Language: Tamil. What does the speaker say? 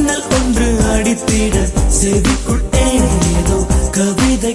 மின்னல் ஒன்று அடித்திட செவிக்குட்டேன் ஏதோ கவிதை